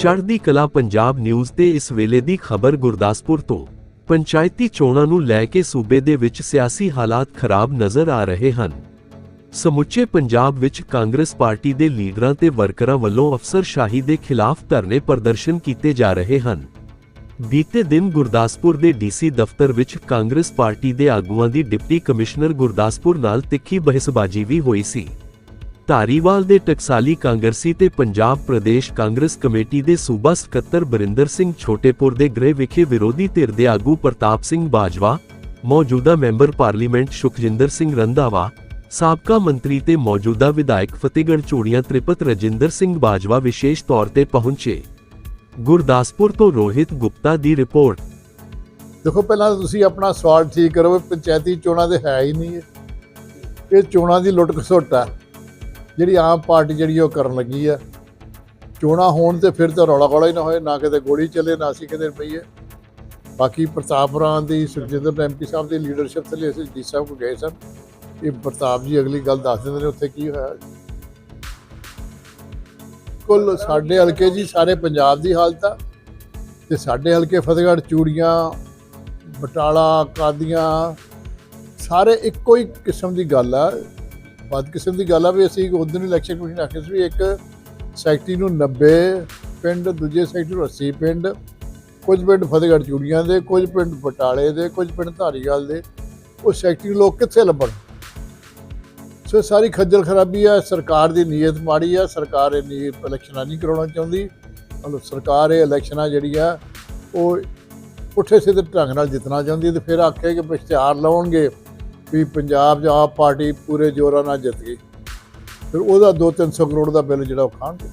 ਚੜ੍ਹਦੀ ਕਲਾ ਪੰਜਾਬ ਨਿਊਜ਼ ਤੇ ਇਸ ਵੇਲੇ ਦੀ ਖਬਰ ਗੁਰਦਾਸਪੁਰ ਤੋਂ। ਪੰਚਾਇਤੀ ਚੋਣਾਂ ਨੂੰ ਲੈ ਕੇ ਸੂਬੇ ਦੇ ਵਿੱਚ ਸਿਆਸੀ ਹਾਲਾਤ ਖਰਾਬ ਨਜ਼ਰ ਆ ਰਹੇ ਹਨ। ਸਮੁੱਚੇ ਪੰਜਾਬ ਵਿੱਚ ਕਾਂਗਰਸ ਪਾਰਟੀ ਦੇ ਲੀਡਰਾਂ ਤੇ ਵਰਕਰਾਂ ਵੱਲੋਂ ਅਫਸਰਸ਼ਾਹੀ ਦੇ ਖਿਲਾਫ ਧਰਨੇ ਪ੍ਰਦਰਸ਼ਨ ਕੀਤੇ ਜਾ ਰਹੇ ਹਨ। ਬੀਤੇ ਦਿਨ ਗੁਰਦਾਸਪੁਰ ਦੇ ਡੀਸੀ ਦਫ਼ਤਰ ਵਿੱਚ ਕਾਂਗਰਸ ਪਾਰਟੀ ਦੇ ਆਗੂਆਂ ਦੀ ਡਿਪਟੀ ਕਮਿਸ਼ਨਰ ਗੁਰਦਾਸਪੁਰ ਨਾਲ ਤਿੱਖੀ ਬਹਿਸਬਾਜ਼ੀ ਵੀ ਹੋਈ ਸੀ। ਧਾਰੀਵਾਲ ਦੇ ਟਕਸਾਲੀ ਕਾਂਗਰਸੀ ਤੇ ਪੰਜਾਬ ਪ੍ਰਦੇਸ਼ ਕਾਂਗਰਸ ਕਮੇਟੀ ਦੇ ਸੂਬਾ ਸਕੱਤਰ ਬਰਿੰਦਰ ਸਿੰਘ ਛੋਟੇਪੁਰ ਦੇ ਗ੍ਰਹਿ ਵਿਖੇ ਵਿਰੋਧੀ ਧਿਰ ਦੇ ਆਗੂ ਪ੍ਰਤਾਪ ਸਿੰਘ ਬਾਜਵਾ, ਮੌਜੂਦਾ ਮੈਂਬਰ ਪਾਰਲੀਮੈਂਟ ਸੁਖਜਿੰਦਰ ਸਿੰਘ ਰੰਧਾਵਾ, ਸਾਬਕਾ ਮੰਤਰੀ ਤੇ ਮੌਜੂਦਾ ਵਿਧਾਇਕ ਫਤਿਹਗੜ੍ਹ ਚੂੜੀਆਂ ਤ੍ਰਿਪਤ ਰਜਿੰਦਰ ਸਿੰਘ ਬਾਜਵਾ ਵਿਸ਼ੇਸ਼ ਤੌਰ ਤੇ ਪਹੁੰਚੇ। ਗੁਰਦਾਸਪੁਰ ਤੋਂ ਰੋਹਿਤ ਗੁਪਤਾ ਦੀ ਰਿਪੋਰਟ। ਦੇਖੋ, ਪਹਿਲਾਂ ਤੁਸੀਂ ਆਪਣਾ ਸਵਾਲ ਠੀਕ ਕਰੋ ਪੰਚਾਇਤੀ ਚੋਣਾਂ ਦੇ ਹੈ ਹੀ ਨਹੀਂ। ਇਹ ਚੋਣਾਂ ਦੀ ਲੁੱਟ ਖਸੁੱਟ ਆ। ਜਿਹੜੀ ਆਮ ਪਾਰਟੀ ਜਿਹੜੀ ਉਹ ਕਰਨ ਲੱਗੀ ਆ। ਚੋਣਾਂ ਹੋਣ ਤੇ ਫਿਰ ਤਾਂ ਰੌਲਾ ਗੋਲਾ ਹੀ ਨਾ ਹੋਏ, ਨਾ ਕਿਤੇ ਗੋਲੀ ਚੱਲੇ, ਨਾ ਅਸੀਂ ਕਿਤੇ ਪਈਏ ਬਾਕੀ ਪ੍ਰਤਾਪ ਰਾਂ ਦੀ, ਸੁਖਜਿੰਦਰ ਐਮਪੀ ਸਾਹਿਬ ਦੀ ਲੀਡਰਸ਼ਿਪ ਥੱਲੇ ਅਸੀਂ ਡੀ ਸਾਹਿਬ ਕੋ ਗਏ ਸਨ। ਇਹ ਪ੍ਰਤਾਪ ਜੀ ਅਗਲੀ ਗੱਲ ਦੱਸ ਦਿੰਦੇ ਨੇ ਉੱਥੇ ਕੀ ਹੋਇਆ। ਕੁੱਲ ਸਾਡੇ ਹਲਕੇ ਜੀ, ਸਾਰੇ ਪੰਜਾਬ ਦੀ ਹਾਲਤ ਆ। ਤੇ ਸਾਡੇ ਹਲਕੇ ਫਤਿਹਗੜ੍ਹ, ਚੂੜੀਆਂ, ਬਟਾਲਾ, ਕਾਦੀਆਂ, ਸਾਰੇ ਇੱਕੋ ਹੀ ਕਿਸਮ ਦੀ ਗੱਲ ਆ। ਵੱਧ ਕਿਸਮ ਦੀ ਗੱਲ ਆ ਵੀ ਅਸੀਂ ਉਦੋਂ ਇਲੈਕਸ਼ਨ ਕਮਿਸ਼ਨ ਆਖਿਆ ਸੀ ਵੀ ਇੱਕ ਸੈਕਟਰੀ ਨੂੰ 90 ਪਿੰਡ, ਦੂਜੇ ਸੈਕਟਰੀ ਨੂੰ 80 ਪਿੰਡ, ਕੁਝ ਪਿੰਡ ਫਤਿਹਗੜ੍ਹ ਚੂੜੀਆਂ ਦੇ, ਕੁਝ ਪਿੰਡ ਬਟਾਲੇ ਦੇ, ਕੁਝ ਪਿੰਡ ਧਾਰੀਵਾਲ ਦੇ। ਉਹ ਸੈਕਟਰੀ ਲੋਕ ਕਿੱਥੇ ਲੱਭਣ? ਸੋ ਇਹ ਸਾਰੀ ਖੱਜਲ ਖਰਾਬੀ ਆ, ਸਰਕਾਰ ਦੀ ਨੀਅਤ ਮਾੜੀ ਆ, ਸਰਕਾਰ ਇਹ ਨੀ ਇਲੈਕਸ਼ਨਾਂ ਨਹੀਂ ਕਰਾਉਣਾ ਚਾਹੁੰਦੀ। ਮਤਲਬ ਸਰਕਾਰ ਇਹ ਇਲੈਕਸ਼ਨਾਂ ਜਿਹੜੀਆਂ, ਉਹ ਪੁੱਠੇ ਸਿੱਧੇ ਢੰਗ ਨਾਲ ਜਿੱਤਣਾ ਚਾਹੁੰਦੀ ਹੈ ਤੇ ਫਿਰ ਆਖੇ ਕਿ ਇਸ਼ਤਿਹਾਰ ਲਾਉਣਗੇ। ਵੀ ਪੰਜਾਬ 'ਚ ਆਪ ਪਾਰਟੀ ਪੂਰੇ ਜ਼ੋਰਾਂ ਨਾਲ ਜਿੱਤ ਗਈ। ਫਿਰ ਉਹਦਾ 2-300 ਕਰੋੜ ਦਾ ਬਿੱਲ ਜਿਹੜਾ ਉਹ ਖਾਣਗੇ।